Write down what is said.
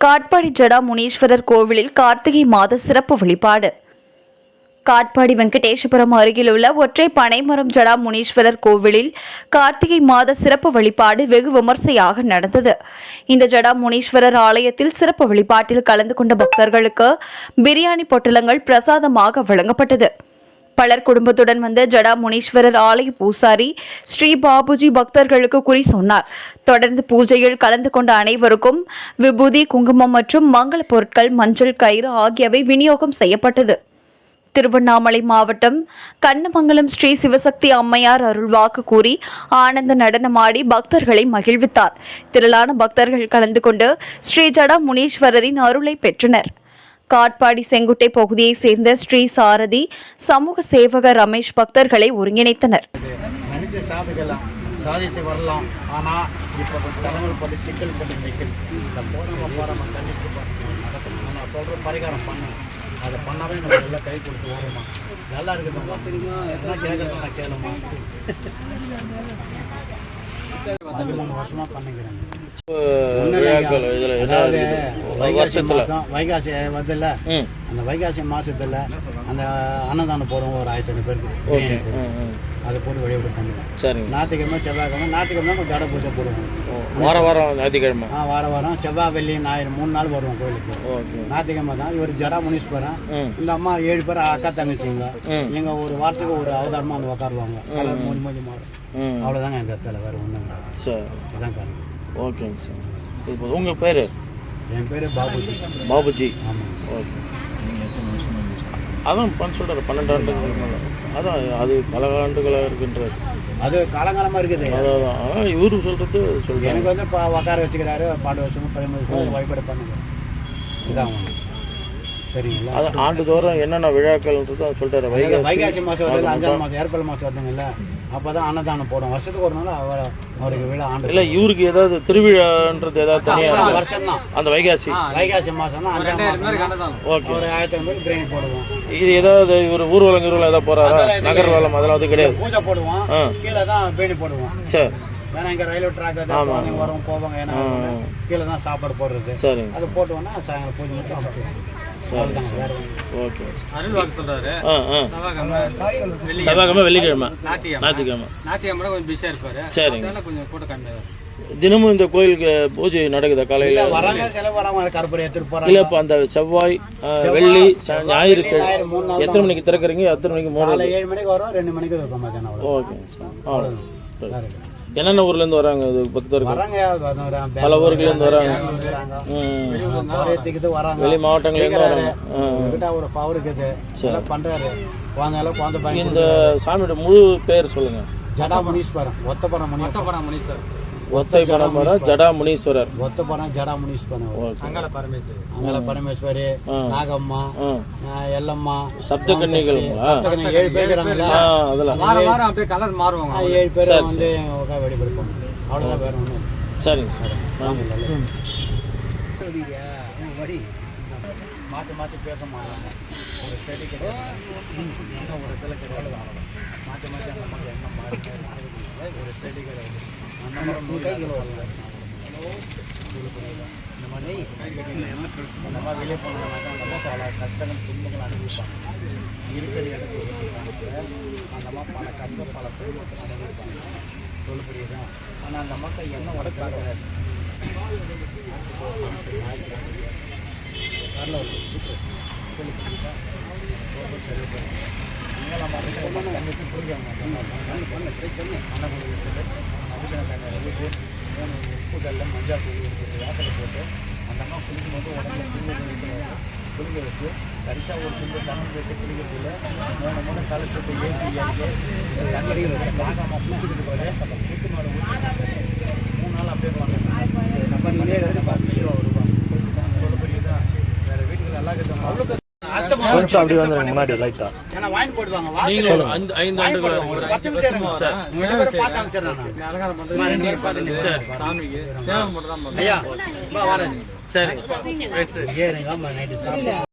காட்பாடி ஜடா முனீஸ்வரர் கோவிலில் கார்த்திகை மாத சிறப்பு வழிபாடு. காட்பாடி வெங்கடேஸ்வரம் அருகிலுள்ள ஒற்றை பனைமரம் ஜடா முனீஸ்வரர் கோவிலில் கார்த்திகை மாத சிறப்பு வழிபாடு வெகு விமர்சையாக நடந்தது. இந்த ஜடா முனீஸ்வரர் ஆலயத்தில் சிறப்பு வழிபாட்டில் கலந்து கொண்ட பக்தர்களுக்கு பிரியாணி பொட்டலங்கள் பிரசாதமாக வழங்கப்பட்டது. பலர் குடும்பத்துடன் வந்த ஜடா முனீஸ்வரர் ஆலய பூசாரி ஸ்ரீ பாபுஜி பக்தர்களுக்கு குறி சொன்னார். தொடர்ந்து பூஜையில் கலந்து கொண்ட அனைவருக்கும் விபூதி குங்குமம் மற்றும் மங்கள பொருட்கள் மஞ்சள் கயிறு ஆகியவை விநியோகம் செய்யப்பட்டது. திருவண்ணாமலை மாவட்டம் கண்ணமங்கலம் ஸ்ரீ சிவசக்தி அம்மையார் அருள்வாக்கு கூறி ஆனந்த நடனமாடி பக்தர்களை மகிழ்வித்தார். திரளான பக்தர்கள் கலந்து கொண்டு ஸ்ரீ ஜடா முனீஸ்வரரின் அருளை பெற்றனர். காட்பாடி செங்குட்டை பகுதியைச் சேர்ந்த ஸ்ரீ சாரதி சமூக சேவகர் ரமேஷ் பக்தர்களை ஒருங்கிணைத்தனர் சாதித்து வரலாம் ஆனால் இப்போ தலைமையில் போட்டு சிக்கல் போட்டு நிற்குது இந்த போகிறவங்க போகிறவங்க கண்டிப்பாக நான் சொல்கிற பரிகாரம் பண்ணு அதை பண்ணாவே நம்ம நல்லா கை கொடுத்து ஓடுமா நல்லா இருக்குதும்மா என்ன கேட்குறது நான் கேளுமா பதிமூணு வருஷமாக பண்ணிக்கிறேன் அதாவது வைகாசி மாதம் வைகாசி வருதுல்ல அந்த வைகாசி மாதத்தில் அந்த அன்னதானம் போடுவோம் ஒரு ஆயிரத்தி ஐநூறு பேருக்கு. ஓகே. அதை போட்டு வழிபாடு பண்ணுவோம் சரிங்க. ஞாயிற்றுக்கிழமை செவ்வாய்க்கிழமை ஞாயிற்றுக்கிழமை கொஞ்சம் ஜட பூஜை போடுவோம். வார வாரம் ஞாயிற்றுக்கிழமை. ஆ வாரம் வாரம் செவ்வாய் வெள்ளி ஞாயிறு மூணு நாள் வருவோம் கோயிலுக்கு. ஓகே. ஞாயிற்றுக்கிழமை தான். இவர் ஜடா முனீஸ்வரன். இந்த அம்மா ஏழு பேர் அக்கா தங்கச்சிங்க. ம். எங்க ஒரு வாரத்துக்கு ஒரு அவதாரமாக வந்து உட்காருவாங்க கலர் மூணு மூணு மாறும் அவ்வளோதாங்க எங்கள் இடத்துல வேறு ஒன்றும் சரி. அதான் காரணம். ஓகேங்க சார். இப்போ உங்கள் பேர்? என் பேர் பாபுஜி. பாபுஜி. ஓகே அதான் பண்ண சொல்கிறார் பன்னெண்டு ஆண்டுகளுக்கு மேலே. அதான் அது பல ஆண்டுகளாக இருக்கின்றது அது காலங்காலமாக இருக்குது. அதான் அதான். இவரு சொல்கிறது சொல்கிறேன் எனக்கு வந்து இப்போ உட்கார வச்சுக்கிறாரு பன்னெண்டு வருஷமும் பதிமூணு வருஷம் வழிபாடு பண்ணுங்க இதான் சரிங்களா அது ஆண்டுதோறும் என்னென்ன விழாக்கள்ன்றது அவர் சொல்லிட்டாரு வைகாசி வைகாசி மாதம் வருது அஞ்சாம் மாதம் ஏப்ரல் மாதம் வருதுங்கல்ல அப்போ தான் அன்னதானம் போடும் வருஷத்துக்கு ஒரு நாள் அவர் அவருக்கு விழா ஆண்டு இல்லை இவருக்கு ஏதாவது திருவிழான்றது ஏதாவது தனியாக வருஷம் தான் அந்த வைகாசி. வைகாசி மாதம் தான் அஞ்சாம் ஓகே. ஒரு ஆயிரத்தி ஐநூறு பிரியாணி போடுவோம். இது ஏதாவது இவர் ஊர்வலம் ஊர்வலம் ஏதாவது போறாரா? நகர்வலம் அதெல்லாம் அது கிடையாது. பூஜை போடுவோம். கீழே தான் பிரியாணி போடுவோம். சரி. ஏன்னா இங்கே ரயில்வே ட்ராக் வரும் போவாங்க ஏன்னா கீழே தான் சாப்பாடு போடுறது. சரிங்க. அது போட்டோம்னா சாயங்காலம் பூஜை மட்டும் ஓகே செவ்வாய்க்கிழமை வெள்ளி செவ்வாய்க்கிழமை வெள்ளிக்கிழமை. ஞாயிற்றுக்கிழமை ஞாயிற்றுக்கிழமை ஞாயிற்றுக்கிழமை கொஞ்சம் பிஸியாக இருப்பாரு. சரிங்க. கொஞ்சம் தினமும் இந்த கோயிலுக்கு பூஜை நடக்குதா காலையில்? இல்லை இப்போ அந்த செவ்வாய் வெள்ளி ச- ஞாயிறு எத்தனை மணிக்கு திறக்கிறீங்க? எத்தனை மணிக்கு மூணு காலை ஏழு மணிக்கு வரும் ரெண்டு மணிக்கு ஓகே அவ்வளோ என்னென்ன ஊர்லேருந்து வராங்க? இது பக்தர்கள் வராங்க பல ஊர்கள்லேருந்து வராங்க. வராங்க ம் குறையத்துக்கு வராங்க. வெளி மாவட்டங்கள்லேருந்து வராங்க. ஒரு பவர் இருக்குது எல்லாம் பண்றாரு. குழந்தைலாம் குழந்தை பையன் இந்த சாமியோட முழு பேர் சொல்லுங்க. ஜடா முனீஸ்வரன் ஒத்தப்படம் முனி படம் சார் ஒத்தை பரம்பரை ஜடா முனீஸ்வரர். ஒத்தப்படம் ஜடா முனீஸ்வரன் ஓகே. அங்காள பரமேஸ்வரி. அங்கல பரமேஸ்வரி நாகம்மா எல்லம்மா சப்த சப்தகன்னிகள் ஏழு பேர் இருக்கிறாங்களா? ஆ அதெல்லாம். வாரம் வாரம் அப்படியே கலர் மாறுவாங்க ஏழு பேர் வந்து வழிபாடு பண்ணுவாங்க அவ்வளோதான் வேற ஒன்றும் சரிங்க சார். வடி மாற்றி மாற்றி பேச மாட்டாங்க ஒரு ஸ்டேட்டு கிடையாது ஒரு இதில் கிடையாது மாற்றி மாற்றி அந்த மக்கள் என்ன மாறி ஒரு ஸ்டேட்டு கிடையாது அந்த மாதிரி இந்த மாதிரி அந்த மாதிரி வெளியே அந்த மாதிரி பல கஷ்டங்கள் துன்பங்கள் அனுபவிப்பாங்க. இருக்கிற இடத்துல அந்த மாதிரி பல கஷ்டம் பல துன்பங்கள் அனுபவிப்பாங்க. சொல்ல ஆனால் அந்த மக்கள் என்ன உடக்காக மூணு உப்புகளில் மஞ்சள் தூள் இருக்குது போட்டு அந்த அம்மா குளிக்கும் போது உடம்புல குளிக்க வச்சு கரிசாக ஒரு சின்ன தண்ணி வச்சு குளிக்கிறதுல மூணு மூணு தலை ஏற்றி ஏற்றி இந்த தண்ணி நாகாமல் குளிச்சுட்டு போய் சுட்டு மேலே ஊற்றி மூணு நாள் அப்படியே வாங்க கொஞ்சம் அப்படி வந்துருங்க முன்னாடி லைட்டா சார்.